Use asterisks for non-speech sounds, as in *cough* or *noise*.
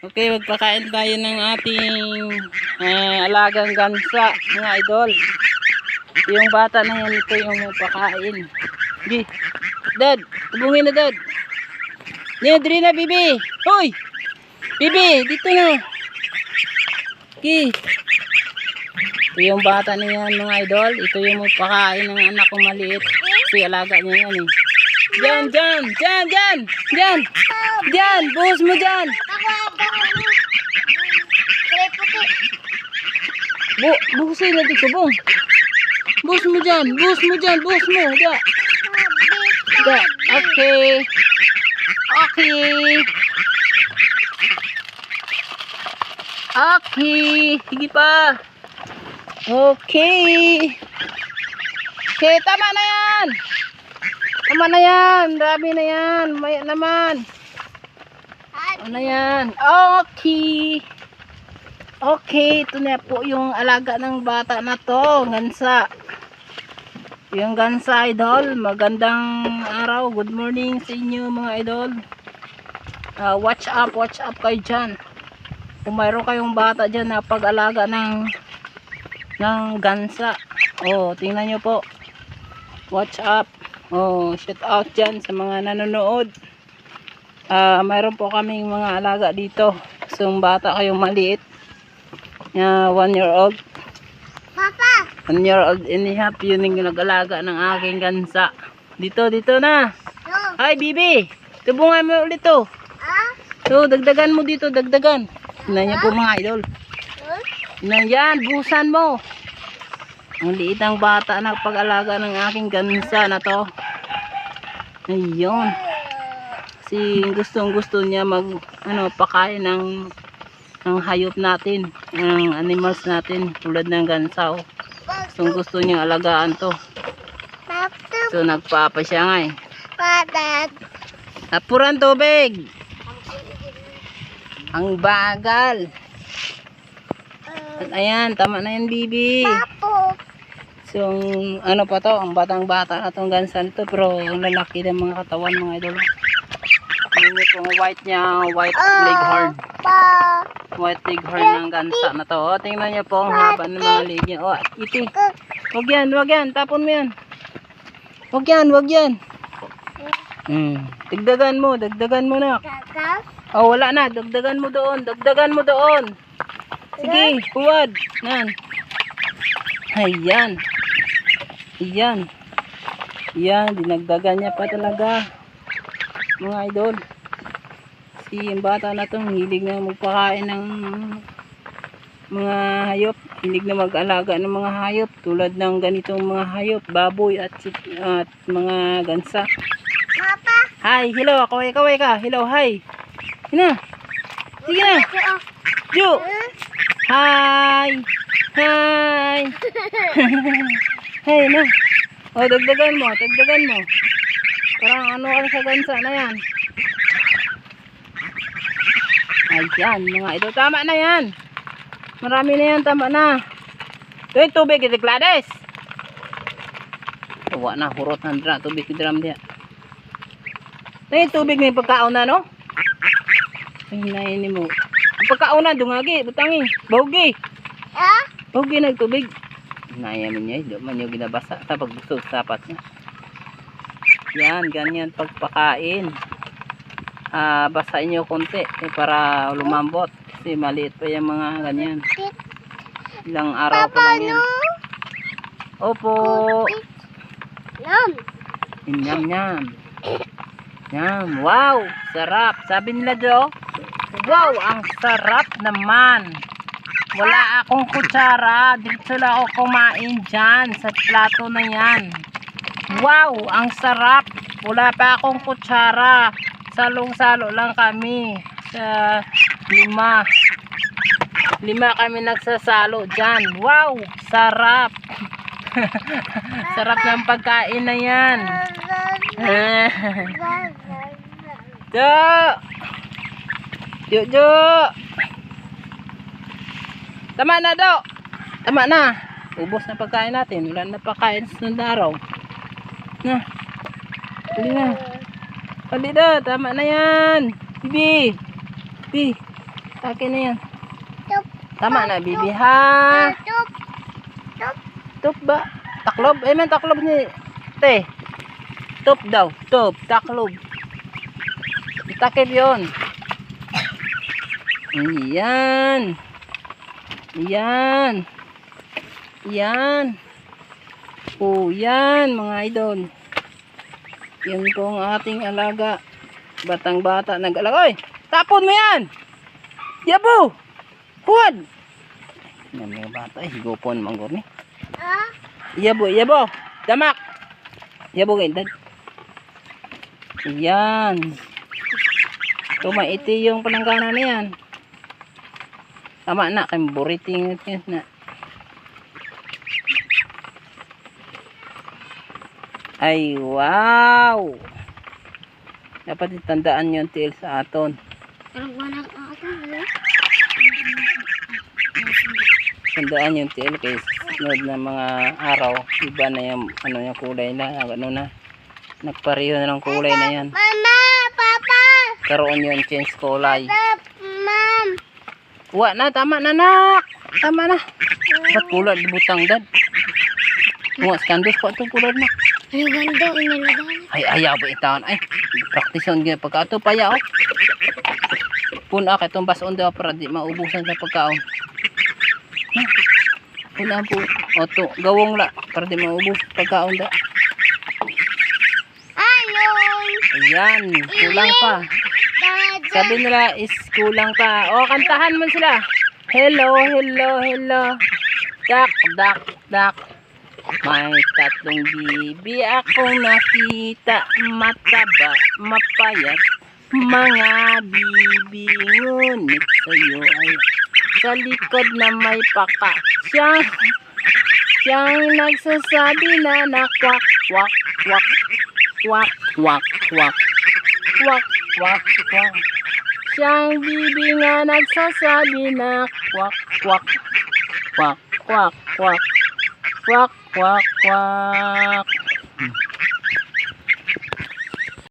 Okay, magpakain tayo ng ating eh, alagang gansa, mga idol. Yung bata na yan, ito yung magpakain. Di, dad, tubungin na dad. Diri na, bibi. Hoy! Bibi, dito na. Ki. Ito yung bata na yan, mga idol. Ito yung magpakain ng anak kong maliit. Kasi alaga niya yan eh. Diyan, diyan, diyan, diyan, diyan. Diyan, buhos mo diyan. Bu buhusin na dito, bong. Buhos mo dyan, buhos mo dyan, buhos mo. Da. Da. Okay. Okay. Okay. Sige pa. Okay. Okay, tama na yan. Tama na yan. Dami na yan. Maya naman. Ano yan? Okay. Okay, ito na po yung alaga ng bata na to, gansa. Yung gansa idol, magandang araw, good morning sa inyo mga idol. Ah, watch up, watch up kayo dyan. Kung mayroon kayong bata dyan na pag-alaga ng ng gansa. Oh, tingnan nyo po. Watch up. Oh, shout out dyan sa mga nanonood. Ah, mayroon po kaming mga alaga dito. So, yung bata kayong maliit. Uh, one year old. Papa! One year old and a half. Yun yung nag-alaga ng aking gansa. Dito, dito na. No. Hi, Bibi. Tubungan mo ulit to. Ah? So, dagdagan mo dito, dagdagan. Tingnan niyo po mga idol. Huh? Tingnan yan, busan mo. Ang liit ng bata na pag-alaga ng aking gansa na to. Ayun. Kasi gustong gusto niya mag, ano, pakain ng, ng hayop natin. Ng animals natin. Tulad ng gansa. Oh. Gustong gusto niya alagaan to. So, nagpapa siya nga eh. Apuran tubig. Ang bagal. At ayan, tama na yan, bibi. So, ano pa to, ang batang bata na tong gansan to, pero ang lalaki ng mga katawan mga idol. Nyo pong white niya, white leghorn. Pa! White leghorn ng gansa na to. O, tingnan nyo po ang haba ng mga leg niya. O, iti. Wag yan, wag yan, tapon mo yan. Wag yan, wag yan. Hmm. Dagdagan mo, dagdagan mo na. Oh, wala na. Dagdagan mo doon. Dagdagan mo doon. Sige, huwad. Yan. Ayan. Ayan. Ayan, dinagdagan niya pa talaga. Mga idol. Si yung bata na to, hilig na magpakain ng mga hayop. Hilig na mag-alaga ng mga hayop. Tulad ng ganitong mga hayop, baboy at, at mga gansa. Papa! Hi, hello, kaway kaway ka. Hello, hi. Hina. Sige na. Ju. Hi. Hi. *laughs* hey, na. O, dagdagan mo, dagdagan mo. Parang ano ka sa gansa na yan. Ayan, mga ito. Tama na yan. Marami na yan, tama na. Ito yung tubig, ito Gladys. Tuwa na, hurot ng dra, tubig, drum diya. Ito yung tubig na yung pagkaon na, no? Ay, nainin mo. Ang pagkaon na, dungagi, butangi, baugi. Ah? Nagtubig. Nayamin niya, hindi man yung ginabasa. Tapos gusto, sapat niya. Yan, ganyan pagpakain. Ah, basahin nyo konti eh, para lumambot. Kasi maliit pa yung mga ganyan. Ilang araw pa lang yan. no? Opo. Yum, yum. Yum. Wow, sarap. Sabi nila Jo, wow, ang sarap naman. Wala akong kutsara. Dito lang ako kumain dyan sa plato na yan. Wow, ang sarap. Wala pa akong kutsara. Salong-salo lang kami. Sa lima. Lima kami nagsasalo dyan. Wow, sarap. *laughs* sarap ng pagkain na yan. *laughs* Jo! Jo, Jo! Tama na, Do! Tama na. Ubos na pagkain natin. Wala na pagkain sa araw. Na. Hali na. Hali na. Tama na yan. Bibi. Bibi. Akin na yan. Tup. Tama na, bibi ha. Tup. Tup. Tup ba? Taklob? Eh, man taklob ni... Te. Tup daw. Tup. Taklob. Itakip yun. Yan. Yan. Yan. Oh, yan mga idol. Yan po ang ating alaga. Batang bata nag-alaga. Oy! Tapon mo yan! Yabo! Huwad! Yan mga bata. Eh, higopon manggor ni. Ah. Yabo, yabo. Damak. Yabo kay dad. Yan. Tumaiti yung palanggana na yan. Tama na, kay buriting yan na. Ay, wow! Dapat itandaan yung tiil sa aton. Tandaan yung tiil kay sunod na mga araw. Iba na yung, ano, yung kulay na. Ano na. Nagpareho na ng kulay na yan. Mama, Papa. Karoon yung change kulay. Ma'am. Wa na, tama na nak. Tama na. Ba't kulad butang dad? Mga skandos ko itong kulad na. Ang ganda, inilagay. Ay, ayaw ba itawan? Ay, practice yun. Pagka ito pa yaw. Puna ka itong bason daw para di maubusan sa pagkaon. Puna po. O to, gawong la. Para di maubos pagkaon da. Ano? Ayan, kulang pa. Sabi nila is kulang pa. O, kantahan mo sila. Hello, hello, hello. Dak, dak, dak. May tatlong bibi akong nakita. Mataba, mapayat. Mga bibi ngunit sa'yo ay sa likod na may paka. Siyang, siyang nagsasabi na na kwak, kwak, kwak, kwak, kwak, kwak, kwak, kwak, kwak. Siyang bibi nga nagsasabi na kwak, kwak, kwak, kwak, kwak, kwak, Quack, quack.